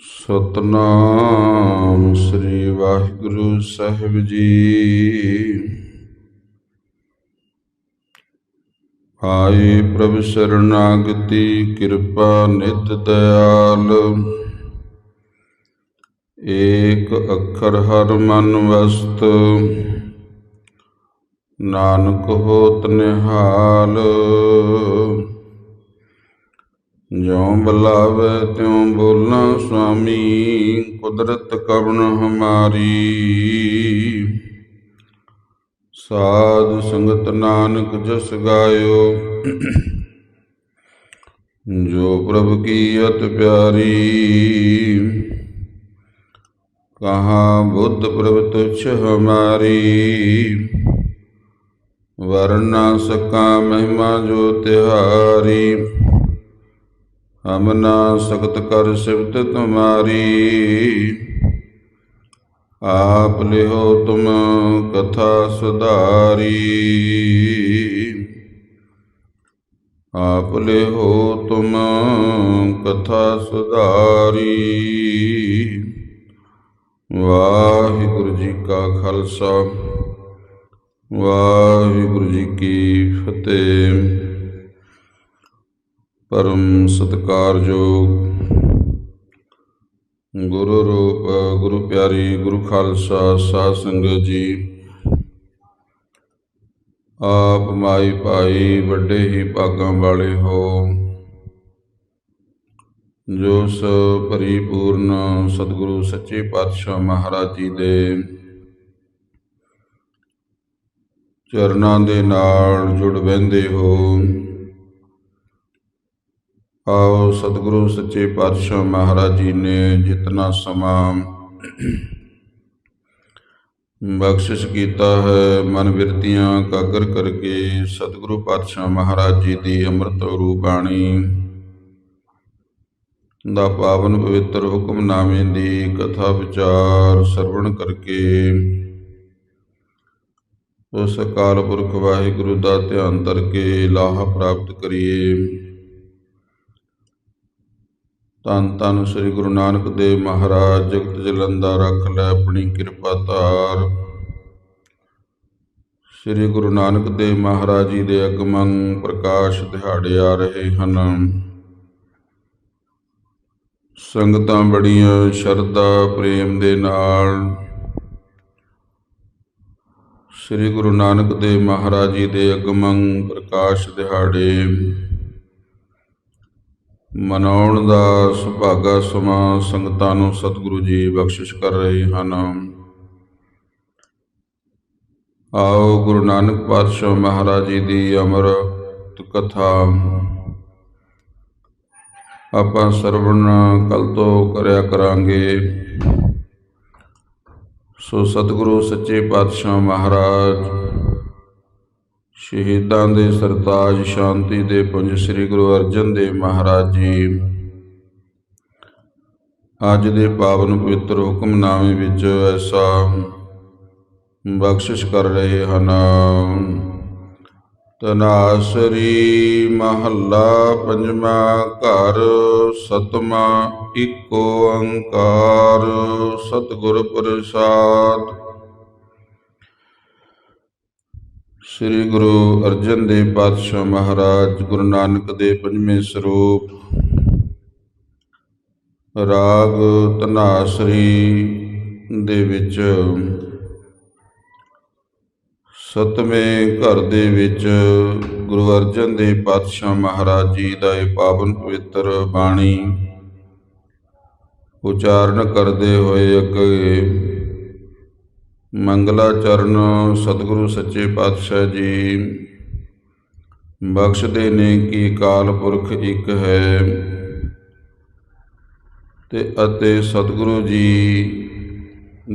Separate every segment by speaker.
Speaker 1: ਸਤਨਾਮ ਸ੍ਰੀ ਵਾਹਿਗੁਰੂ ਸਾਹਿਬ ਜੀ। ਆਏ ਪ੍ਰਭ ਸਰਨਾਗਤੀ, ਕਿਰਪਾ ਨਿਤ ਦਿਆਲ ਏਕ ਅੱਖਰ ਹਰ ਮਨ ਵਸਤ। ਨਾਨਕ ਹੋਤ ਨਿਹਾਲ। ਜਿਉ ਬੁਲਾਵੇ ਤਿਉ ਬੋਲਾਂ, ਸੁਆਮੀ, ਕੁਦਰਤ ਕਵਨ ਹਮਾਰੀ? ਸਾਧ ਸੰਗਤ ਨਾਨਕ ਜਸ ਗਾਇਓ। ਜੋ ਪ੍ਰਭ ਕੀ ਅਤ ਪਿਆਰੀ, ਕਹਾਂ ਬੁੱਧ ਪ੍ਰਭ ਤੁਛ ਹਮਾਰੀ? ਵਰਨਾ ਸਕਾ ਮਹਿਮਾ ਜੋ ਤਿਹਾਰੀ। ਹਮ ਨਾ ਸਖਤ ਕਰ ਸਿਫਤ ਤੁਮਾਰੀ। ਆਪ ਲਿਹੋ ਤੁਮ ਕਥਾ ਸੁਧਾਰੀ। ਆਪ ਲਿਹੋ ਤੁਮ ਕਥਾ ਸੁਧਾਰੀ। ਵਾਹਿਗੁਰੂ ਜੀ ਕਾ ਖਾਲਸਾ। ਵਾਹਿਗੁਰੂ ਜੀ ਕੀ ਫਤਿਹ। ਪਰਮ ਸਤਿਕਾਰਯੋਗ। ਗੁਰੂ ਰੂਪ, ਗੁਰੂ ਪਿਆਰੀ, ਗੁਰੂ ਖਾਲਸਾ, ਸਾਧ ਸੰਗਤ ਜੀ। ਆਪ ਮਾਈ ਭਾਈ, ਵੱਡੇ ਹੀ ਭਾਗਾਂ ਵਾਲੇ ਹੋ। ਜੋ ਸ ਪਰਿਪੂਰਨ ਸਤਿਗੁਰੂ ਸੱਚੇ ਪਾਤਸ਼ਾਹ ਮਹਾਰਾਜ ਜੀ ਦੇ ਚਰਨਾਂ ਦੇ ਨਾਲ ਜੁੜ ਬਹਿੰਦੇ ਹੋ। ਆਓ ਸਤਿਗੁਰੂ ਸੱਚੇ ਪਾਤਸ਼ਾਹ ਮਹਾਰਾਜ ਜੀ ਨੇ ਜਿਤਨਾ ਸਮਾਂ ਬਖਸ਼ਿਸ਼ ਕੀਤਾ ਹੈ, ਮਨ ਬਿਰਤੀਆਂ ਕਾਗਰ ਕਰਕੇ ਸਤਿਗੁਰੂ ਪਾਤਸ਼ਾਹ ਮਹਾਰਾਜ ਜੀ ਦੀ ਅੰਮ੍ਰਿਤ ਰੂਪ ਬਾਣੀ ਦਾ ਪਾਵਨ ਪਵਿੱਤਰ ਹੁਕਮਨਾਮੇ ਦੀ ਕਥਾ ਵਿਚਾਰ ਸਰਵਣ ਕਰਕੇ ਉਸ ਅਕਾਲ ਪੁਰਖ ਵਾਹਿਗੁਰੂ ਦਾ ਧਿਆਨ ਕਰਕੇ ਲਾਹਾ ਪ੍ਰਾਪਤ ਕਰੀਏ। ਤਨ ਤਨ ਸ੍ਰੀ ਗੁਰੂ ਨਾਨਕ ਦੇਵ ਮਹਾਰਾਜ, ਜਗਤ ਜਲੰਦਾ ਰੱਖ ਲੈ ਆਪਣੀ ਕਿਰਪਾ ਧਾਰ। ਸ੍ਰੀ ਗੁਰੂ ਨਾਨਕ ਦੇਵ ਮਹਾਰਾਜ ਜੀ ਦੇ ਅਗਮਨ ਪ੍ਰਕਾਸ਼ ਦਿਹਾੜੇ ਆ ਰਹੇ ਹਨ। ਸੰਗਤਾਂ ਬੜੀਆਂ ਸ਼ਰਧਾ, ਪ੍ਰੇਮ ਦੇ ਨਾਲ ਸ੍ਰੀ ਗੁਰੂ ਨਾਨਕ ਦੇਵ ਮਹਾਰਾਜ ਜੀ ਦੇ ਅਗਮਨ ਪ੍ਰਕਾਸ਼ ਦਿਹਾੜੇ ਮਨਾਉਣ ਦਾ ਸੁਭਾਗਾ ਸਮਾਂ ਸੰਗਤਾਂ ਨੂੰ ਸਤਿਗੁਰੂ ਜੀ ਬਖਸ਼ਿਸ਼ ਕਰ ਰਹੇ ਹਨ। ਆਓ ਗੁਰੂ ਨਾਨਕ ਪਾਤਸ਼ਾਹ ਮਹਾਰਾਜ ਜੀ ਦੀ ਅਮਰਤ ਕਥਾ। ਆਪਾਂ ਸਰਵਣ ਕਲ ਤੋਂ ਕਰਿਆ ਕਰਾਂਗੇ। ਸੋ ਸਤਿਗੁਰੂ ਸੱਚੇ ਪਾਤਸ਼ਾਹ ਮਹਾਰਾਜ ਸ਼ਹੀਦਾਂ ਦੇ ਸਰਤਾਜ ਸ਼ਾਂਤੀ ਦੇ ਪੁੰਜ ਸ੍ਰੀ ਗੁਰੂ ਅਰਜਨ ਦੇਵ ਮਹਾਰਾਜ ਜੀ। ਅੱਜ ਦੇ ਪਾਵਨ ਪਵਿੱਤਰ ਹੁਕਮਨਾਮੇ ਵਿੱਚ ਐਸਾ ਬਖਸ਼ਿਸ਼ ਕਰ ਰਹੇ ਹਨ। ਤਨਾਸਰੀ ਮਹੱਲਾ ਪੰਜਵਾਂ ਘਰ ਸਤਮਾ ਇੱਕੋ ਓੰਕਾਰ ਸਤਿਗੁਰ ਪ੍ਰਸਾਦ। ਸ੍ਰੀ ਗੁਰੂ ਅਰਜਨ ਦੇਵ ਪਾਤਸ਼ਾਹ ਮਹਾਰਾਜ ਗੁਰੂ ਨਾਨਕ ਦੇ ਪੰਜਵੇਂ ਸਰੂਪ, ਰਾਗ ਧਨਾਸਰੀ ਦੇ ਵਿੱਚ, ਸਤਵੇਂ ਘਰ ਦੇ ਵਿੱਚ ਗੁਰੂ ਅਰਜਨ ਦੇਵ ਪਾਤਸ਼ਾਹ ਮਹਾਰਾਜ ਜੀ ਦਾ ਇਹ ਪਾਵਨ ਪਵਿੱਤਰ ਬਾਣੀ ਉਚਾਰਨ ਕਰਦੇ ਹੋਏ ਅੱਗੇ ਮੰਗਲਾ ਚਰਨ ਸਤਿਗੁਰੂ ਸੱਚੇ ਪਾਤਸ਼ਾਹ ਜੀ, ਬਖਸ਼ਦੇ ਨੇ ਕਿ ਕਾਲ ਪੁਰਖ ਇੱਕ ਹੈ ਤੇ ਅਤੇ ਸਤਿਗੁਰੂ ਜੀ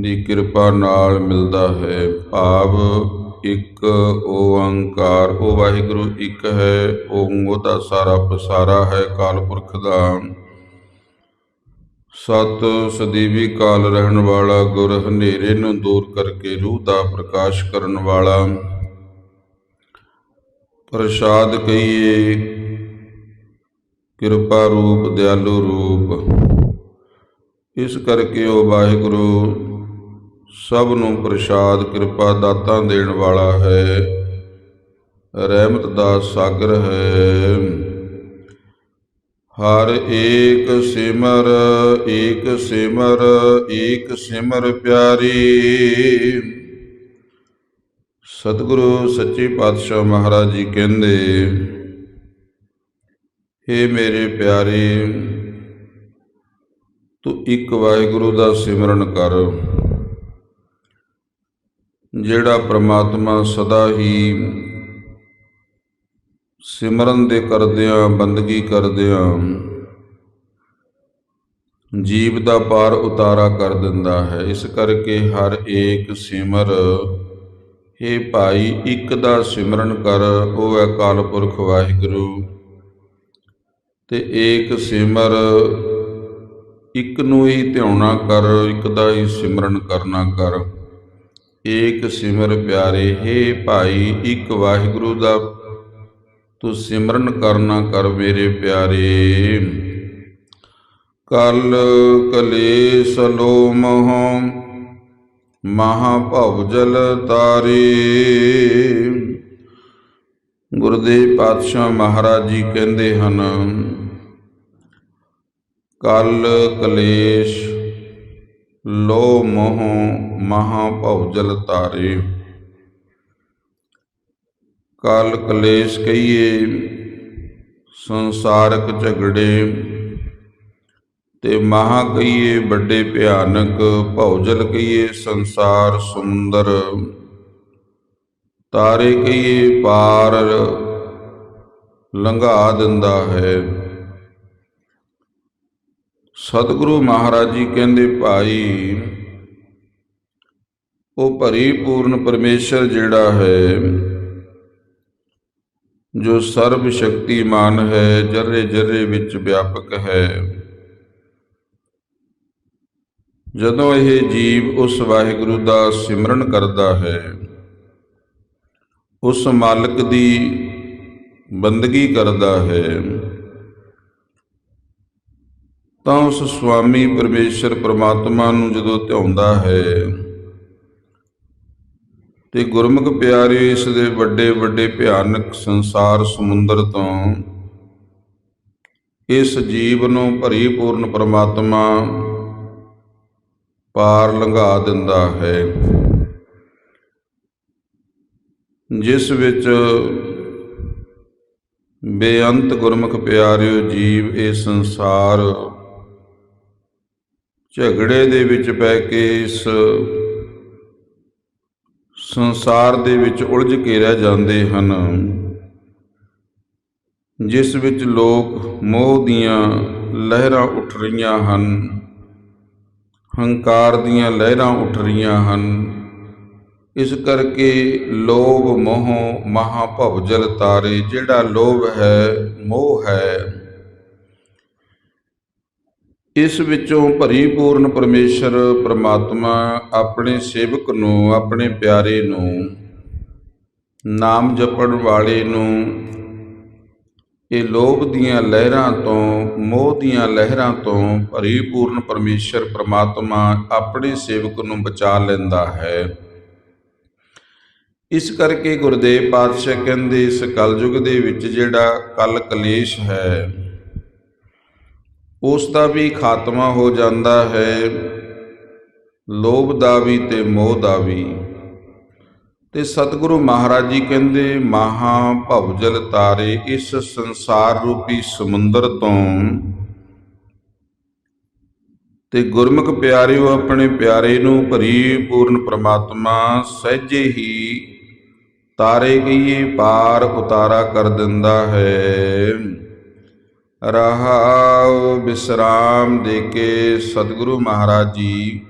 Speaker 1: ਦੀ ਕਿਰਪਾ ਨਾਲ ਮਿਲਦਾ ਹੈ। ਭਾਵ ਇੱਕ ਓੰਕਾਰ, ਉਹ ਵਾਹਿਗੁਰੂ ਇੱਕ ਹੈ, ਉਹ ਉਹਦਾ ਸਾਰਾ ਪਸਾਰਾ ਹੈ ਕਾਲ ਪੁਰਖ ਦਾ। ਸਤ ਸਦੀਵੀ ਕਾਲ ਰਹਿਣ ਵਾਲਾ ਗੁਰ ਹਨੇਰੇ ਨੂੰ ਦੂਰ ਕਰਕੇ ਰੂਹ ਦਾ ਪ੍ਰਕਾਸ਼ ਕਰਨ ਵਾਲਾ। ਪ੍ਰਸਾਦ ਕਹੀਏ, ਕਿਰਪਾ ਰੂਪ ਦਿਆਲੂ ਰੂਪ। ਇਸ ਕਰਕੇ ਉਹ ਵਾਹਿਗੁਰੂ, ਸਭ ਨੂੰ ਪ੍ਰਸ਼ਾਦ ਕਿਰਪਾ ਦਾਤਾਂ ਦੇਣ ਵਾਲਾ ਹੈ। ਰਹਿਮਤ ਦਾ ਸਾਗਰ ਹੈ। ਹਰ ਏਕ ਸਿਮਰ ਏਕ ਸਿਮਰ ਏਕ ਸਿਮਰ ਪਿਆਰੀ। ਸਤਿਗੁਰੂ ਸੱਚੇ ਪਾਤਸ਼ਾਹ ਮਹਾਰਾਜ ਜੀ ਕਹਿੰਦੇ, ਹੇ ਮੇਰੇ ਪਿਆਰੇ, ਤੂੰ ਇੱਕ ਵਾਹਿਗੁਰੂ ਦਾ ਸਿਮਰਨ ਕਰ, ਜਿਹੜਾ ਪ੍ਰਮਾਤਮਾ ਸਦਾ ਹੀ ਸਿਮਰਨ ਦੇ ਕਰਦਿਆਂ, ਬੰਦਗੀ ਕਰਦਿਆਂ, ਜੀਵ ਦਾ ਪਾਰ ਉਤਾਰਾ ਕਰ ਦਿੰਦਾ ਹੈ। ਇਸ ਕਰਕੇ ਹਰ ਏਕ ਸਿਮਰ, ਹੇ ਭਾਈ, ਇੱਕ ਦਾ ਸਿਮਰਨ ਕਰ, ਉਹ ਹੈ ਅਕਾਲ ਪੁਰਖ ਵਾਹਿਗੁਰੂ। ਤੇ ਏਕ ਸਿਮਰ, ਇੱਕ ਨੂੰ ਹੀ ਧਿਆਉਣਾ ਕਰ, ਇੱਕ ਦਾ ਹੀ ਸਿਮਰਨ ਕਰਨਾ ਕਰ। ਏਕ ਸਿਮਰ ਪਿਆਰੇ, ਹੇ ਭਾਈ, ਇੱਕ ਵਾਹਿਗੁਰੂ ਦਾ ਤੂੰ ਸਿਮਰਨ ਕਰਨਾ ਕਰ ਮੇਰੇ ਪਿਆਰੇ। ਕਲ ਕਲੇਸ਼ ਲੋ ਮੋਹ ਮਹਾ ਭਵ ਜਲ ਤਾਰੇ। ਗੁਰਦੇਵ ਪਾਤਸ਼ਾਹ ਮਹਾਰਾਜ ਜੀ ਕਹਿੰਦੇ ਹਨ, ਕਲ ਕਲੇਸ਼ ਲੋ ਮੋਹ ਮਹਾ ਭਵ ਜਲ ਤਾਰੇ। ਕਲ ਕਲੇਸ਼ ਕਹੀਏ, ਸੰਸਾਰਕ ਝਗੜੇ ਤੇ ਮਹਾ ਕਹੀਏ, ਵੱਡੇ ਭਿਆਨਕ ਭੌਜਲ ਕਹੀਏ, ਸੰਸਾਰ ਸੁੰਦਰ। ਤਾਰੇ ਕਹੀਏ, ਪਾਰ ਲੰਘਾ ਦਿੰਦਾ ਹੈ। ਸਤਿਗੁਰੂ ਮਹਾਰਾਜ ਜੀ ਕਹਿੰਦੇ, ਭਾਈ, ਉਹ ਭਰੀ ਪੂਰਨ ਪਰਮੇਸ਼ਰ ਜਿਹੜਾ ਹੈ ਜੋ ਸਰਬ ਸ਼ਕਤੀਮਾਨ ਹੈ ਜਰੇ ਜਰੇ ਵਿੱਚ ਵਿਆਪਕ ਹੈ। ਜਦੋਂ ਇਹ ਜੀਵ ਉਸ ਵਾਹਿਗੁਰੂ ਦਾ ਸਿਮਰਨ ਕਰਦਾ ਹੈ, ਉਸ ਮਾਲਕ ਦੀ ਬੰਦਗੀ ਕਰਦਾ ਹੈ, ਤਾਂ ਉਸ ਸੁਆਮੀ ਪਰਮੇਸ਼ਰ ਪ੍ਰਮਾਤਮਾ ਨੂੰ ਜਦੋਂ ਧਿਆਉਂਦਾ ਹੈ ਤੇ ਗੁਰਮੁਖ ਪਿਆਰੇ ਇਸ ਦੇ ਵੱਡੇ ਵੱਡੇ ਭਿਆਨਕ ਸੰਸਾਰ ਸਮੁੰਦਰ ਤੋਂ ਇਸ ਜੀਵ ਨੂੰ ਭਰੀ ਪੂਰਨ ਪਰਮਾਤਮਾ ਪਾਰ ਲੰਘਾ ਦਿੰਦਾ ਹੈ। ਜਿਸ ਵਿੱਚ ਬੇਅੰਤ ਗੁਰਮੁਖ ਪਿਆਰਿਓ, ਜੀਵ ਇਹ ਸੰਸਾਰ ਝਗੜੇ ਦੇ ਵਿੱਚ ਪੈ ਕੇ ਇਸ ਸੰਸਾਰ ਦੇ ਵਿੱਚ ਉਲਝ ਕੇ ਰਹਿ ਜਾਂਦੇ ਹਨ। ਜਿਸ ਵਿੱਚ ਲੋਕ ਮੋਹ ਦੀਆਂ ਲਹਿਰਾਂ ਉੱਠ ਰਹੀਆਂ ਹਨ, ਹੰਕਾਰ ਦੀਆਂ ਲਹਿਰਾਂ ਉੱਠ ਰਹੀਆਂ ਹਨ। ਇਸ ਕਰਕੇ ਲੋਭ ਮੋਹ ਮਹਾ ਭਵ ਜਲ ਤਾਰੇ, ਜਿਹੜਾ ਲੋਭ ਹੈ, ਮੋਹ ਹੈ ਇਸ ਵਿੱਚੋਂ ਭਰੀ ਪੂਰਨ ਪਰਮੇਸ਼ਰ ਪ੍ਰਮਾਤਮਾ ਆਪਣੇ ਸੇਵਕ ਨੂੰ, ਆਪਣੇ ਪਿਆਰੇ ਨੂੰ, ਨਾਮ ਜਪਣ ਵਾਲੇ ਨੂੰ, ਇਹ ਲੋਭ ਦੀਆਂ ਲਹਿਰਾਂ ਤੋਂ, ਮੋਹ ਦੀਆਂ ਲਹਿਰਾਂ ਤੋਂ ਭਰੀਪੂਰਨ ਪਰਮੇਸ਼ਰ ਪ੍ਰਮਾਤਮਾ ਆਪਣੇ ਸੇਵਕ ਨੂੰ ਬਚਾ ਲੈਂਦਾ ਹੈ। ਇਸ ਕਰਕੇ ਗੁਰਦੇਵ ਪਾਤਸ਼ਾਹ ਕਹਿੰਦੇ, ਇਸ ਕਲਯੁਗ ਦੇ ਵਿੱਚ ਜਿਹੜਾ ਕਲ ਕਲੇਸ਼ ਹੈ ਉਸ ਦਾ ਵੀ ਖਾਤਮਾ ਹੋ ਜਾਂਦਾ ਹੈ। ਲੋਭ ਦਾ ਵੀ ਤੇ ਮੋਹ ਦਾ ਵੀ। ਤੇ ਸਤਿਗੁਰੂ ਮਹਾਰਾਜ ਜੀ ਕਹਿੰਦੇ, ਮਹਾ ਭਵਜਲ ਤਾਰੇ ਇਸ ਸੰਸਾਰ ਰੂਪੀ ਸਮੁੰਦਰ ਤੋਂ। ਤੇ ਗੁਰਮੁਖ ਪਿਆਰਿਓ, ਆਪਣੇ ਪਿਆਰੇ ਨੂੰ ਭਰੀਪੂਰਨ ਪ੍ਰਮਾਤਮਾ ਸਹਿਜੇ ਹੀ ਤਾਰੇ ਗਈਏ ਪਾਰ ਉਤਾਰਾ ਕਰ ਦਿੰਦਾ ਹੈ। ਰਹਾਉ ਬਿਸਰਾਮ ਦੇ ਕੇ ਸਤਿਗੁਰੂ ਮਹਾਰਾਜ ਜੀ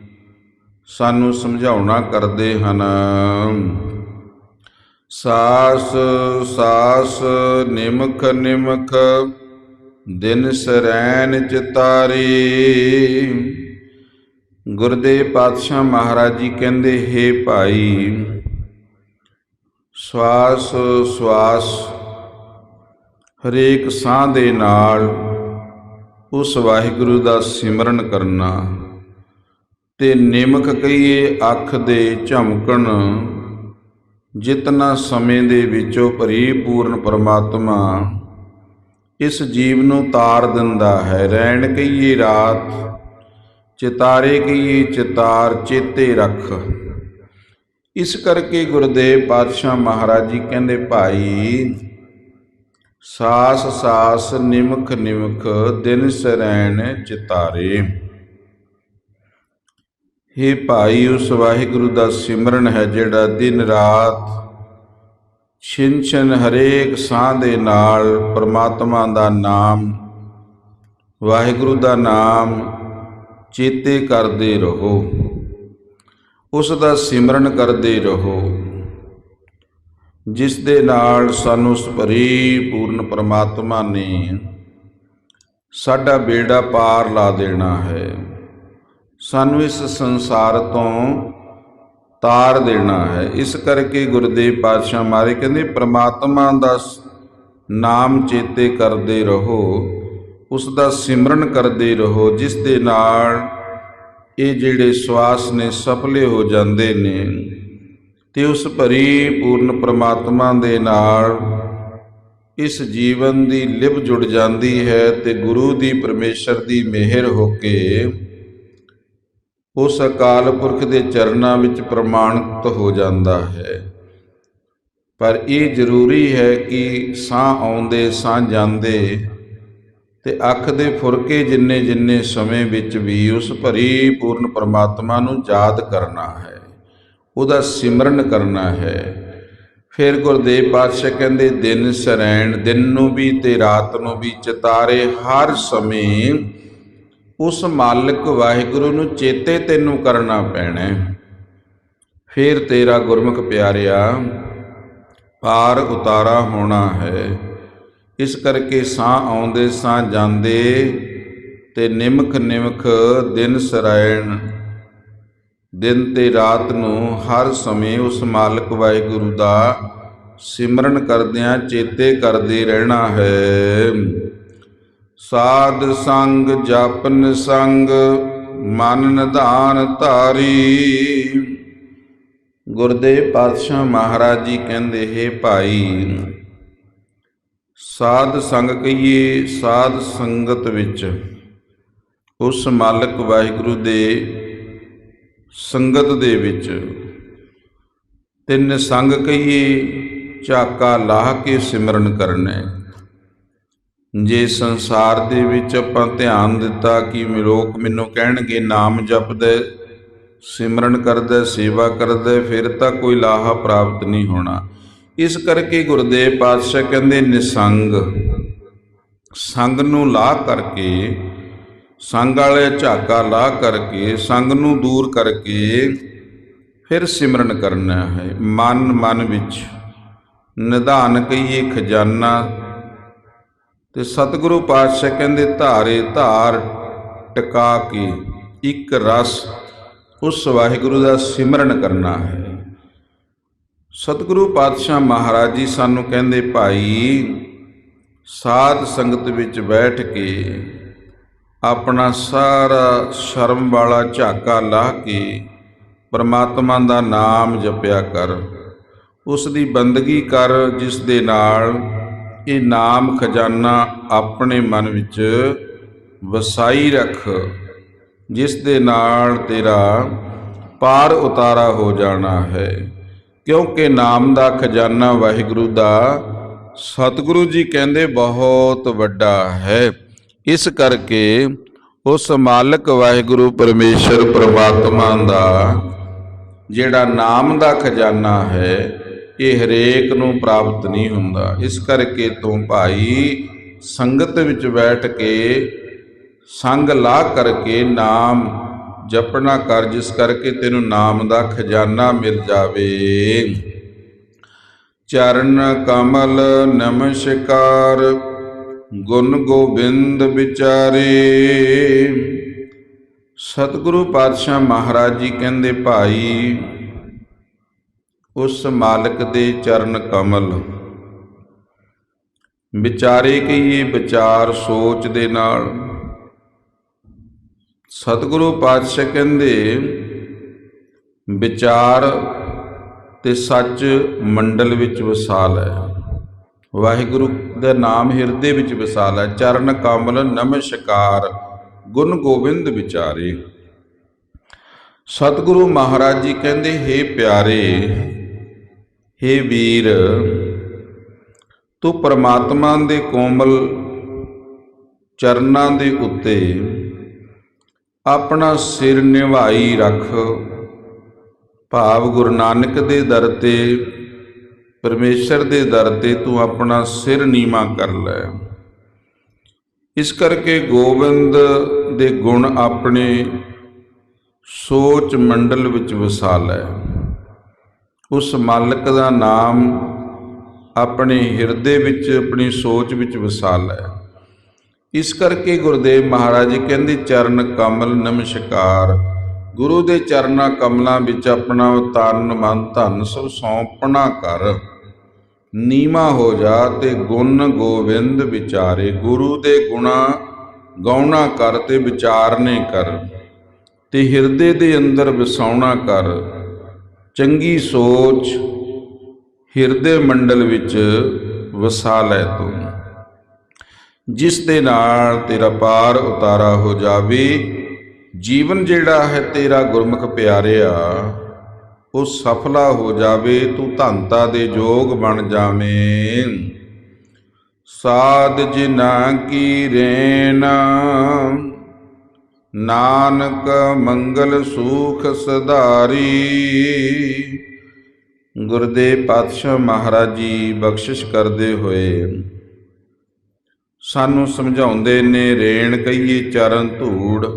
Speaker 1: ਸਾਨੂੰ ਸਮਝਾਉਣਾ ਕਰਦੇ ਹਨ। ਸਾਸ ਸਾਸ ਨਿਮਖ ਨਿਮਖ, ਦਿਨ ਸਰੈਨ ਚਿਤਾਰੀ। ਗੁਰਦੇਵ ਪਾਤਸ਼ਾਹ ਮਹਾਰਾਜ ਜੀ ਕਹਿੰਦੇ, ਹੈ ਭਾਈ, ਸਵਾਸ ਸਵਾਸ ਹਰੇਕ ਸਾਹ ਦੇ ਨਾਲ ਉਸ ਵਾਹਿਗੁਰੂ ਦਾ ਸਿਮਰਨ ਕਰਨਾ। ਤੇ ਨਿਮਕ ਕਹੀਏ ਅੱਖ ਦੇ ਝਮਕਣ, ਜਿਤਨਾ ਸਮੇਂ ਦੇ ਵਿੱਚੋਂ ਪਰਿਪੂਰਨ ਪਰਮਾਤਮਾ ਇਸ ਜੀਵ ਨੂੰ ਤਾਰ ਦਿੰਦਾ ਹੈ। ਰਹਿਣ ਕਹੀਏ ਰਾਤ, ਚਿਤਾਰੇ ਕਹੀਏ ਚਿਤਾਰ, ਚੇਤੇ ਰੱਖ। ਇਸ ਕਰਕੇ ਗੁਰਦੇਵ ਪਾਤਸ਼ਾਹ ਮਹਾਰਾਜ ਜੀ ਕਹਿੰਦੇ, ਭਾਈ ਸਾਸ ਸਾਸ ਨਿਮਖ ਨਿਮਖ ਦਿਨ ਸਰੈਣ ਚਿਤਾਰੇ। ਹੇ ਭਾਈ, ਉਸ ਵਾਹਿਗੁਰੂ ਦਾ ਸਿਮਰਨ ਹੈ ਜਿਹੜਾ ਦਿਨ ਰਾਤ ਛਿਨ ਛਿਨ ਹਰੇਕ ਸਾਹ ਦੇ ਨਾਲ ਪ੍ਰਮਾਤਮਾ ਦਾ ਨਾਮ, ਵਾਹਿਗੁਰੂ ਦਾ ਨਾਮ ਚੇਤੇ ਕਰਦੇ ਰਹੋ। ਉਸ ਦਾ ਸਿਮਰਨ ਕਰਦੇ ਰਹੋ। ਜਿਸ ਦੇ ਨਾਲ ਸਾਨੂੰ ਉਸ ਪਰਿਪੂਰਨ ਪ੍ਰਮਾਤਮਾ ਨੇ ਸਾਡਾ ਬੇੜਾ ਪਾਰ ਲਾ ਦੇਣਾ ਹੈ। ਸਾਨੂੰ ਇਸ ਸੰਸਾਰ ਤੋਂ ਤਾਰ ਦੇਣਾ ਹੈ। ਇਸ ਕਰਕੇ ਗੁਰਦੇਵ ਪਾਤਸ਼ਾਹ ਮਾਰੇ ਕਹਿੰਦੇ, ਪ੍ਰਮਾਤਮਾ ਦਾ ਨਾਮ ਚੇਤੇ ਕਰਦੇ ਰਹੋ ਉਸ ਦਾ ਸਿਮਰਨ ਕਰਦੇ ਰਹੋ, ਜਿਸ ਦੇ ਨਾਲ ਇਹ ਜਿਹੜੇ ਸਵਾਸ ਨੇ, ਸਫਲੇ ਹੋ ਜਾਂਦੇ ਨੇ। ਤੇ ਉਸ ਭਰੀ ਪੂਰਨ ਪ੍ਰਮਾਤਮਾ ਦੇ ਨਾਲ ਇਸ ਜੀਵਨ ਦੀ ਲਿਵ ਜੁੜ ਜਾਂਦੀ ਹੈ ਤੇ ਗੁਰੂ ਦੀ ਪਰਮੇਸ਼ਰ ਦੀ ਮਿਹਰ ਹੋ ਕੇ ਉਸ ਅਕਾਲ ਪੁਰਖ ਦੇ ਚਰਨਾਂ ਵਿੱਚ ਪ੍ਰਮਾਣਿਤ ਹੋ ਜਾਂਦਾ ਹੈ। ਪਰ ਇਹ ਜ਼ਰੂਰੀ ਹੈ ਕਿ ਸਾਹ ਆਉਂਦੇ, ਸਾਹ ਜਾਂਦੇ ਤੇ ਅੱਖ ਦੇ ਫੁਰਕੇ ਜਿੰਨੇ ਜਿੰਨੇ ਸਮੇਂ ਵਿੱਚ ਵੀ ਉਸ ਭਰੀਪੂਰਨ ਪਰਮਾਤਮਾ ਨੂੰ ਯਾਦ ਕਰਨਾ ਹੈ। ਉਹਦਾ ਸਿਮਰਨ ਕਰਨਾ ਹੈ। ਫਿਰ ਗੁਰਦੇਵ ਪਾਤਸ਼ਾਹ ਕਹਿੰਦੇ, ਦਿਨ ਸਰੈਣ, ਦਿਨ ਨੂੰ ਵੀ ਤੇ ਰਾਤ ਨੂੰ ਵੀ ਚਿਤਾਰੇ ਹਰ ਸਮੇਂ ਉਸ ਮਾਲਕ ਵਾਹਿਗੁਰੂ ਨੂੰ ਚੇਤੇ ਤੈਨੂੰ ਕਰਨਾ ਪੈਣਾ ਫਿਰ ਤੇਰਾ ਗੁਰਮੁਖ ਪਿਆਰਿਆ ਪਾਰ ਉਤਾਰਾ ਹੋਣਾ ਹੈ। ਇਸ ਕਰਕੇ ਸਾਹ ਆਉਂਦੇ ਸਾਹ ਜਾਂਦੇ ਤੇ ਨਿਮਖ ਨਿਮਖ ਦਿਨ ਸਰਾਇਣ ਦਿਨ ਤੇ ਰਾਤ ਨੂੰ ਹਰ ਸਮੇਂ ਉਸ ਮਾਲਕ ਵਾਹਿਗੁਰੂ ਦਾ ਸਿਮਰਨ ਕਰਦਿਆਂ ਚੇਤੇ ਕਰਦੇ ਰਹਿਣਾ ਹੈ। ਸਾਧ ਸੰਗ, ਜਪਨ ਸੰਗ, ਮਨ ਨਿਧਾਨ ਧਾਰੀ। ਗੁਰਦੇਵ ਪਾਤਸ਼ਾਹ ਮਹਾਰਾਜ ਜੀ ਕਹਿੰਦੇ, ਹੈ ਭਾਈ, ਸਾਧ ਸੰਗ ਕਹੀਏ, ਸਾਧ ਸੰਗਤ ਵਿੱਚ ਉਸ ਮਾਲਕ ਵਾਹਿਗੁਰੂ ਦੇ ਸੰਗਤ ਦੇ ਵਿੱਚ ਤਿੰਨ ਸੰਗ ਕਹੀਏ, ਝਾਕਾ ਲਾਹ ਕੇ ਸਿਮਰਨ ਕਰਨਾ। ਜੇ ਸੰਸਾਰ ਦੇ ਵਿੱਚ ਆਪਾਂ ਧਿਆਨ ਦਿੱਤਾ ਕਿ ਲੋਕ ਮੈਨੂੰ ਕਹਿਣਗੇ, ਨਾਮ ਜਪਦਾ, ਸਿਮਰਨ ਕਰਦਾ, ਸੇਵਾ ਕਰਦਾ, ਫਿਰ ਤਾਂ ਕੋਈ ਲਾਹਾ ਪ੍ਰਾਪਤ ਨਹੀਂ ਹੋਣਾ। ਇਸ ਕਰਕੇ ਗੁਰਦੇਵ ਪਾਤਸ਼ਾਹ ਕਹਿੰਦੇ, ਨਿਸੰਗ। ਸੰਗ ਨੂੰ ਲਾਹ ਕਰਕੇ ਸੰਗ ਵਾਲੇ ਝਾਕਾ ਲਾਹ ਕਰਕੇ, ਸੰਗ ਨੂੰ ਦੂਰ ਕਰਕੇ ਫਿਰ ਸਿਮਰਨ ਕਰਨਾ ਹੈ। ਮਨ ਮਨ ਵਿੱਚ ਨਿਧਾਨ ਕਹੀਏ ਖਜ਼ਾਨਾ ਤੇ ਸਤਿਗੁਰੂ ਪਾਤਸ਼ਾਹ ਕਹਿੰਦੇ, ਧਾਰੇ ਧਾਰ ਟਿਕਾ ਕੇ ਇੱਕ ਰਸ ਉਸ ਵਾਹਿਗੁਰੂ ਦਾ ਸਿਮਰਨ ਕਰਨਾ ਹੈ। ਸਤਿਗੁਰੂ ਪਾਤਸ਼ਾਹ ਮਹਾਰਾਜ ਜੀ ਸਾਨੂੰ ਕਹਿੰਦੇ, ਭਾਈ, ਸਾਧ ਸੰਗਤ ਵਿੱਚ ਬੈਠ ਕੇ ਆਪਣਾ ਸਾਰਾ ਸ਼ਰਮ ਵਾਲਾ ਝਾਕਾ ਲਾਹ ਕੇ ਪਰਮਾਤਮਾ ਦਾ ਨਾਮ ਜਪਿਆ ਕਰ। ਉਸ ਦੀ ਬੰਦਗੀ ਕਰ ਜਿਸ ਦੇ ਨਾਲ ਇਹ ਨਾਮ ਖਜ਼ਾਨਾ ਆਪਣੇ ਮਨ ਵਿੱਚ ਵਸਾਈ ਰੱਖ, ਜਿਸ ਦੇ ਨਾਲ ਤੇਰਾ ਪਾਰ ਉਤਾਰਾ ਹੋ ਜਾਣਾ ਹੈ। ਕਿਉਂਕਿ ਨਾਮ ਦਾ ਖਜ਼ਾਨਾ ਵਾਹਿਗੁਰੂ ਦਾ ਸਤਿਗੁਰੂ ਜੀ ਕਹਿੰਦੇ ਬਹੁਤ ਵੱਡਾ ਹੈ। ਇਸ ਕਰਕੇ ਉਸ ਮਾਲਕ ਵਾਹਿਗੁਰੂ ਪਰਮੇਸ਼ਰ ਪ੍ਰਮਾਤਮਾ ਦਾ ਜਿਹੜਾ ਨਾਮ ਦਾ ਖਜ਼ਾਨਾ ਹੈ, ਇਹ ਹਰੇਕ ਨੂੰ ਪ੍ਰਾਪਤ ਨਹੀਂ ਹੁੰਦਾ। ਇਸ ਕਰਕੇ ਤੂੰ ਭਾਈ ਸੰਗਤ ਵਿੱਚ ਬੈਠ ਕੇ ਸੰਗ ਲਾ ਕਰਕੇ ਨਾਮ ਜਪਣਾ ਕਰ, ਜਿਸ ਕਰਕੇ ਤੈਨੂੰ ਨਾਮ ਦਾ ਖਜ਼ਾਨਾ ਮਿਲ ਜਾਵੇ। ਚਰਨ ਕਮਲ ਨਮਸਕਾਰ। ਗੁਣ ਗੋਬਿੰਦ ਵਿਚਾਰੇ। ਸਤਿਗੁਰੂ ਪਾਤਸ਼ਾਹ ਮਹਾਰਾਜ ਜੀ ਕਹਿੰਦੇ, ਭਾਈ, ਉਸ ਮਾਲਕ ਦੇ ਚਰਨ ਕਮਲ। ਵਿਚਾਰੇ ਕਹੀਏ, ਵਿਚਾਰ ਸੋਚ ਦੇ ਨਾਲ। ਸਤਿਗੁਰੂ ਪਾਤਸ਼ਾਹ ਕਹਿੰਦੇ, ਵਿਚਾਰ ਤੇ ਸੱਚ ਮੰਡਲ ਵਿੱਚ ਵਸਾਲ ਹੈ ਵਾਹਿਗੁਰੂ ਦਾ ਨਾਮ ਹਿਰਦੇ ਵਿੱਚ ਵਸਾਲ ਹੈ ਚਰਨ ਕਮਲ ਨਮਸਕਾਰ ਗੁਣ ਗੋਬਿੰਦ ਵਿਚਾਰੇ। ਸਤਿਗੁਰੂ ਮਹਾਰਾਜ ਜੀ ਕਹਿੰਦੇ हे ਪਿਆਰੇ हे ਵੀਰ, ਤੂੰ ਪਰਮਾਤਮਾ ਦੇ ਕੋਮਲ ਚਰਨਾਂ ਦੇ ਉੱਤੇ ਆਪਣਾ ਸਿਰ ਨਿਵਾਈ ਰੱਖ। ਭਾਵ ਗੁਰੂ ਨਾਨਕ ਦੇ ਦਰ ਤੇ ਪਰਮੇਸ਼ਰ ਦੇ ਦਰ ਤੇ ਤੂੰ ਆਪਣਾ ਸਿਰ ਨੀਵਾ ਕਰ ਲੈ। ਇਸ ਕਰਕੇ ਗੋਬਿੰਦ ਦੇ ਗੁਣ ਆਪਣੇ ਸੋਚ ਮੰਡਲ ਵਿੱਚ ਵਸਾ ਲੈ। ਉਸ ਮਾਲਕ ਦਾ ਨਾਮ ਆਪਣੇ ਹਿਰਦੇ ਵਿੱਚ, ਆਪਣੀ ਸੋਚ ਵਿੱਚ ਵਸਾ ਲੈ। ਇਸ ਕਰਕੇ ਗੁਰਦੇਵ ਮਹਾਰਾਜ ਜੀ ਕਹਿੰਦੇ, ਚਰਨ ਕਮਲ ਨਮਸਕਾਰ। ਗੁਰੂ ਦੇ ਚਰਨਾਂ ਕਮਲਾਂ ਵਿੱਚ ਆਪਣਾ ਤਨ ਮਨ ਧਨ ਸਭ ਸੌਂਪਣਾ ਕਰ। ਨੀਮਾ ਹੋ ਜਾ ਤੇ ਗੁਣ ਗੋਬਿੰਦ ਵਿਚਾਰੇ। ਗੁਰੂ ਦੇ ਗੁਣਾ ਗਾਉਣਾ ਕਰ ਤੇ ਵਿਚਾਰਨੇ ਕਰ। ਤੇ ਹਿਰਦੇ ਦੇ ਅੰਦਰ ਵਸਾਉਣਾ ਕਰ। ਚੰਗੀ ਸੋਚ ਹਿਰਦੇ ਮੰਡਲ ਵਿੱਚ ਵਸਾ ਲੈ ਤੂੰ। ਜਿਸ ਦੇ ਨਾਲ ਤੇਰਾ ਪਾਰ ਉਤਾਰਾ ਹੋ ਜਾਵੇ ਜੀਵਨ ਜਿਹੜਾ ਹੈ ਤੇਰਾ ਗੁਰਮੁਖ ਪਿਆਰਿਆ, ਉਹ ਸਫਲਾ ਹੋ ਜਾਵੇ, ਤੂੰ ਧੰਤਾ ਦੇ ਯੋਗ ਬਣ ਜਾਵੇਂ। ਸਾਧ ਜਿਨਾ ਕੀ ਰੇਨ ਨਾਨਕ ਮੰਗਲ ਸੂਖ ਸਧਾਰੀ। ਗੁਰਦੇਵ ਪਾਤਸ਼ਾਹ ਮਹਾਰਾਜ ਜੀ ਬਖਸ਼ਿਸ਼ ਕਰਦੇ ਹੋਏ ਸਾਨੂੰ ਸਮਝਾਉਂਦੇ ਨੇ, ਰੇਣ ਕਹੀਏ ਚਰਨ ਧੂੜ।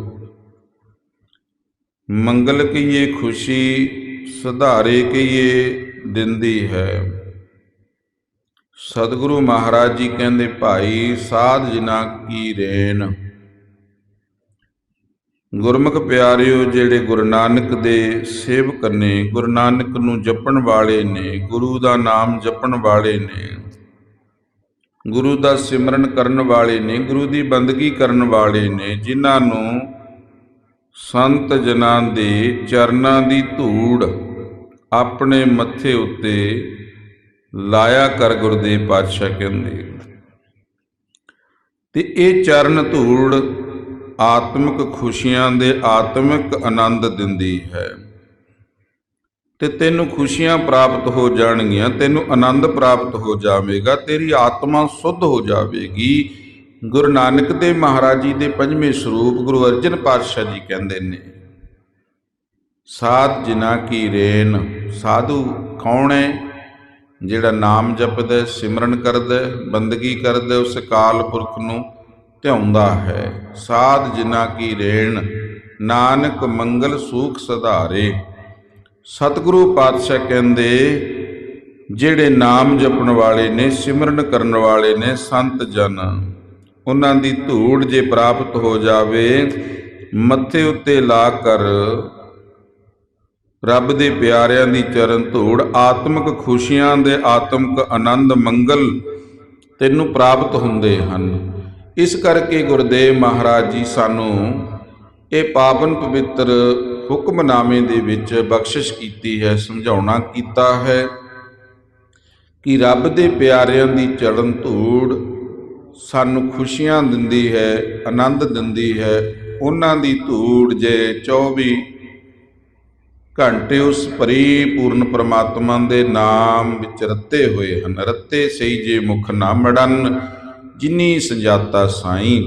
Speaker 1: ਮੰਗਲ ਕਹੀਏ, ਖੁਸ਼ੀ ਸੁਧਾਰੇ ਕਹੀਏ, ਦਿੰਦੀ ਹੈ। ਸਤਿਗੁਰੂ ਮਹਾਰਾਜ ਜੀ ਕਹਿੰਦੇ, ਭਾਈ, ਸਾਧ ਜਿਨਾ ਕੀ ਰੇਨ ਗੁਰਮੁਖ ਪਿਆਰਿਓ, ਜਿਹੜੇ ਗੁਰੂ ਨਾਨਕ ਦੇ ਸੇਵਕ ਨੇ, ਗੁਰੂ ਨਾਨਕ ਨੂੰ ਜਪਣ ਵਾਲੇ ਨੇ, ਗੁਰੂ ਦਾ ਨਾਮ ਜਪਣ ਵਾਲੇ ਨੇ, ਗੁਰੂ ਦਾ ਸਿਮਰਨ ਕਰਨ ਵਾਲੇ ਨੇ, ਗੁਰੂ ਦੀ ਬੰਦਗੀ ਕਰਨ ਵਾਲੇ ਨੇ, ਜਿਨ੍ਹਾਂ ਨੂੰ ਸੰਤ ਜਨਾਂ ਦੇ ਚਰਨਾਂ ਦੀ ਧੂੜ ਆਪਣੇ ਮੱਥੇ ਉੱਤੇ ਲਾਇਆ ਕਰ ਗੁਰਦੇਵ ਪਾਤਸ਼ਾਹ ਕਹਿੰਦੇ ਤੇ ਇਹ ਚਰਨ ਧੂੜ ਆਤਮਿਕ ਖੁਸ਼ੀਆਂ ਦੇ ਆਤਮਿਕ ਆਨੰਦ ਦਿੰਦੀ ਹੈ। ਤੇ ਤੈਨੂੰ ਖੁਸ਼ੀਆਂ ਪ੍ਰਾਪਤ ਹੋ ਜਾਣਗੀਆਂ, ਤੈਨੂੰ ਆਨੰਦ ਪ੍ਰਾਪਤ ਹੋ ਜਾਵੇਗਾ, ਤੇਰੀ ਆਤਮਾ ਸੁੱਧ ਹੋ ਜਾਵੇਗੀ। ਗੁਰੂ ਨਾਨਕ ਦੇਵ ਮਹਾਰਾਜ ਜੀ ਦੇ ਪੰਜਵੇਂ ਸਰੂਪ ਗੁਰੂ ਅਰਜਨ ਪਾਤਸ਼ਾਹ ਜੀ ਕਹਿੰਦੇ ਨੇ, ਸਾਧ ਜਿਨਾ ਕੀ ਰੇਨ, ਸਾਧੂ ਕੌਣ ਹੈ ਜਿਹੜਾ ਨਾਮ ਜਪਦਾ, ਸਿਮਰਨ ਕਰਦਾ, ਬੰਦਗੀ ਕਰਦਾ, ਉਸ ਕਾਲ ਪੁਰਖ ਨੂੰ ਧਿਆਉਂਦਾ ਹੈ। ਸਾਧ ਜਿਨਾ ਕੀ ਰੇਣ ਨਾਨਕ ਮੰਗਲ ਸੂਖ ਸਧਾਰੇ। ਸਤਿਗੁਰੂ ਪਾਤਸ਼ਾਹ ਕਹਿੰਦੇ, ਜਿਹੜੇ ਨਾਮ ਜਪਣ ਵਾਲੇ ਨੇ, ਸਿਮਰਨ ਕਰਨ ਵਾਲੇ ਨੇ, ਸੰਤ ਜਨ ਉਹਨਾਂ ਦੀ ਧੂੜ ਜੇ ਪ੍ਰਾਪਤ ਹੋ ਜਾਵੇ, ਮੱਥੇ ਉੱਤੇ ਲਾ ਕਰ। ਰੱਬ ਦੇ ਪਿਆਰਿਆਂ ਦੀ ਚਰਨ ਧੂੜ, ਆਤਮਿਕ ਖੁਸ਼ੀਆਂ ਦੇ ਆਤਮਿਕ ਆਨੰਦ ਮੰਗਲ ਤੈਨੂੰ ਪ੍ਰਾਪਤ ਹੁੰਦੇ ਹਨ। ਇਸ ਕਰਕੇ ਗੁਰਦੇਵ ਮਹਾਰਾਜ ਜੀ ਸਾਨੂੰ ਇਹ ਪਾਵਨ ਪਵਿੱਤਰ ਹੁਕਮਨਾਮੇ ਦੇ ਵਿੱਚ ਬਖਸ਼ਿਸ਼ ਕੀਤੀ ਹੈ, ਸਮਝਾਉਣਾ ਕੀਤਾ ਹੈ ਕਿ ਰੱਬ ਦੇ ਪਿਆਰਿਆਂ ਦੀ ਚੜਨ ਧੂੜ ਸਾਨੂੰ ਖੁਸ਼ੀਆਂ ਦਿੰਦੀ ਹੈ, ਆਨੰਦ ਦਿੰਦੀ ਹੈ। ਉਹਨਾਂ ਦੀ ਧੂੜ ਜੇ 24 ਘੰਟੇ ਉਸ ਪਰਿਪੂਰਨ ਪ੍ਰਮਾਤਮਾ ਦੇ ਨਾਮ ਵਿੱਚ ਰੱਤੇ ਹੋਏ ਹਨ। ਰੱਤੇ ਸਹੀ ਜੇ ਮੁਖ ਨਾ ਮੜਨ, ਜਿਨੀ ਸੰਜਾਤਾ ਸਾਈਂ।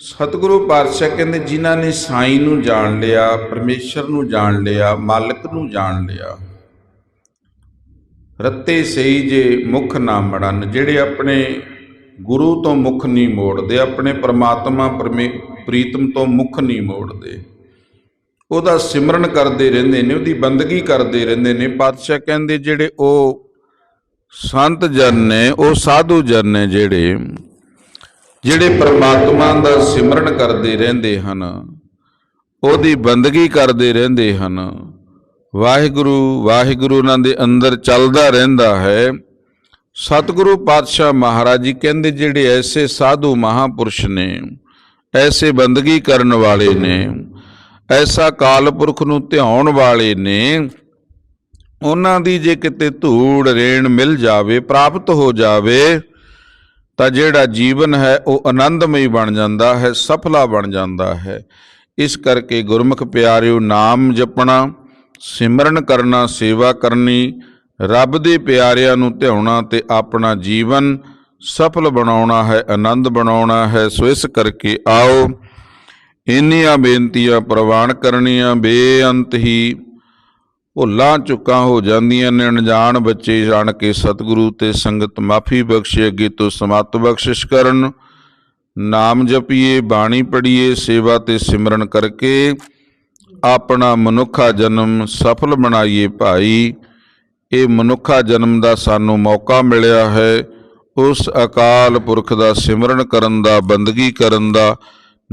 Speaker 1: ਸਤਿਗੁਰੂ ਪਾਤਸ਼ਾਹ ਕਹਿੰਦੇ, ਜਿਨ੍ਹਾਂ ਨੇ ਸਾਈਂ ਨੂੰ ਜਾਣ ਲਿਆ, ਪਰਮੇਸ਼ਰ ਨੂੰ ਜਾਣ ਲਿਆ, ਮਾਲਕ ਨੂੰ ਜਾਣ ਲਿਆ, ਰੱਤੇ ਸਹੀ ਜੇ ਮੁਖ ਨਾ ਮੜਨ, ਜਿਹੜੇ ਆਪਣੇ ਗੁਰੂ ਤੋਂ ਮੁਖ ਨਹੀਂ ਮੋੜਦੇ, ਆਪਣੇ ਪ੍ਰਮਾਤਮਾ ਪਰਮੇ, ਪ੍ਰੀਤਮ ਤੋਂ ਮੁਖ ਨਹੀਂ ਮੋੜਦੇ। ਉਹਦਾ ਸਿਮਰਨ ਕਰਦੇ ਰਹਿੰਦੇ ਨੇ, ਉਹਦੀ ਬੰਦਗੀ ਕਰਦੇ ਰਹਿੰਦੇ ਨੇ। ਪਾਤਸ਼ਾਹ ਕਹਿੰਦੇ ਜਿਹੜੇ ਉਹ ਸੰਤ ਜਨ ਨੇ, ਉਹ ਸਾਧੂ ਜਨ ਨੇ ਜਿਹੜੇ ਜਿਹੜੇ ਪ੍ਰਮਾਤਮਾ ਦਾ ਸਿਮਰਨ ਕਰਦੇ ਰਹਿੰਦੇ ਹਨ, ਉਹਦੀ ਬੰਦਗੀ ਕਰਦੇ ਰਹਿੰਦੇ ਹਨ। ਵਾਹਿਗੁਰੂ ਵਾਹਿਗੁਰੂ ਉਹਨਾਂ ਦੇ ਅੰਦਰ ਚੱਲਦਾ ਰਹਿੰਦਾ ਹੈ। ਸਤਿਗੁਰੂ ਪਾਤਸ਼ਾਹ ਮਹਾਰਾਜ ਜੀ ਕਹਿੰਦੇ ਜਿਹੜੇ ਐਸੇ ਸਾਧੂ ਮਹਾਪੁਰਸ਼ ਨੇ, ਐਸੇ ਬੰਦਗੀ ਕਰਨ ਵਾਲੇ ਨੇ, ਐਸਾ ਕਾਲ ਪੁਰਖ ਨੂੰ ਧਿਆਉਣ ਵਾਲੇ ਨੇ, ਉਹਨਾਂ ਦੀ ਜੇ ਕਿਤੇ ਧੂੜ ਰੇਣ ਮਿਲ ਜਾਵੇ, ਪ੍ਰਾਪਤ ਹੋ ਜਾਵੇ, ਤਾਂ ਜਿਹੜਾ ਜੀਵਨ ਹੈ ਉਹ ਆਨੰਦਮਈ ਬਣ ਜਾਂਦਾ ਹੈ, ਸਫਲਾ ਬਣ ਜਾਂਦਾ ਹੈ। ਇਸ ਕਰਕੇ ਗੁਰਮੁਖ ਪਿਆਰਿਓ, ਨਾਮ ਜਪਣਾ, ਸਿਮਰਨ ਕਰਨਾ, ਸੇਵਾ ਕਰਨੀ ਰੱਬ ਦੇ ਪਿਆਰਿਆਂ ਨੂੰ ਧਿਆਉਣਾ ਤੇ ਆਪਣਾ ਜੀਵਨ ਸਫਲ ਬਣਾਉਣਾ ਹੈ, ਆਨੰਦ ਬਣਾਉਣਾ ਹੈ, ਸੋ ਇਸ ਕਰਕੇ ਆਓ ਇੰਨੀਆਂ ਬੇਨਤੀਆਂ ਪ੍ਰਵਾਨ ਕਰਨੀਆਂ, ਬੇਅੰਤ ਹੀ ਭੁੱਲਾਂ ਚੁੱਕਾਂ ਹੋ ਜਾਂਦੀਆਂ ਨੇ, ਅਣਜਾਣ ਬੱਚੇ ਜਾਣ ਕੇ ਸਤਿਗੁਰੂ ਤੇ ਸੰਗਤ ਮਾਫੀ ਬਖਸ਼ੇ, ਅੱਗੇ ਤੋਂ ਸਮਾਤ ਬਖਸ਼ਿਸ਼ ਕਰਨ। ਨਾਮ ਜਪੀਏ, ਬਾਣੀ ਪੜ੍ਹੀਏ, ਸੇਵਾ ਤੇ ਸਿਮਰਨ ਕਰਕੇ ਆਪਣਾ ਮਨੁੱਖਾ ਜਨਮ ਸਫਲ ਬਣਾਈਏ ਭਾਈ। ਇਹ ਮਨੁੱਖਾ ਜਨਮ ਦਾ ਸਾਨੂੰ ਮੌਕਾ ਮਿਲਿਆ ਹੈ, ਉਸ ਅਕਾਲ ਪੁਰਖ ਦਾ ਸਿਮਰਨ ਕਰਨ ਦਾ, ਬੰਦਗੀ ਕਰਨ ਦਾ,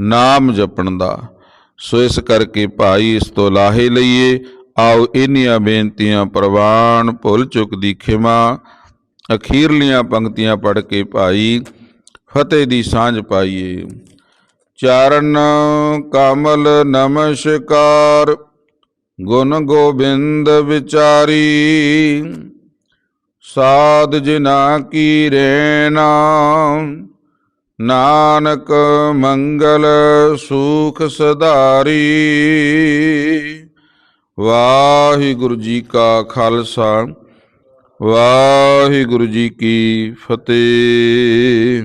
Speaker 1: ਨਾਮ ਜਪਣ ਦਾ। ਸੋ ਇਸ ਕਰਕੇ ਭਾਈ ਇਸ ਤੋਂ ਲਾਹੇ ਲਈਏ, ਆਓ ਇੰਨੀਆਂ ਬੇਨਤੀਆਂ ਪ੍ਰਵਾਨ ਭੁੱਲ ਚੁੱਕ ਦੀ ਖਿਮਾ। ਅਖੀਰਲੀਆਂ ਪੰਕਤੀਆਂ ਪੜ੍ਹ ਕੇ ਭਾਈ ਫਤਿਹ ਦੀ ਸਾਂਝ ਪਾਈਏ। ਚਰਨ ਕਮਲ ਨਮਸਕਾਰ। ਗੁਣ ਗੋਬਿੰਦ ਵਿਚਾਰੀ, ਸਾਧ ਜਿਨਾ ਕੀ ਰੇਨਾ ਨਾਨਕ ਮੰਗਲ ਸੁਖ ਸਦਾਰੀ ਵਾਹਿਗੁਰੂ ਜੀ ਕਾ ਖਾਲਸਾ, ਵਾਹਿਗੁਰੂ ਜੀ ਕੀ ਫਤਿਹ।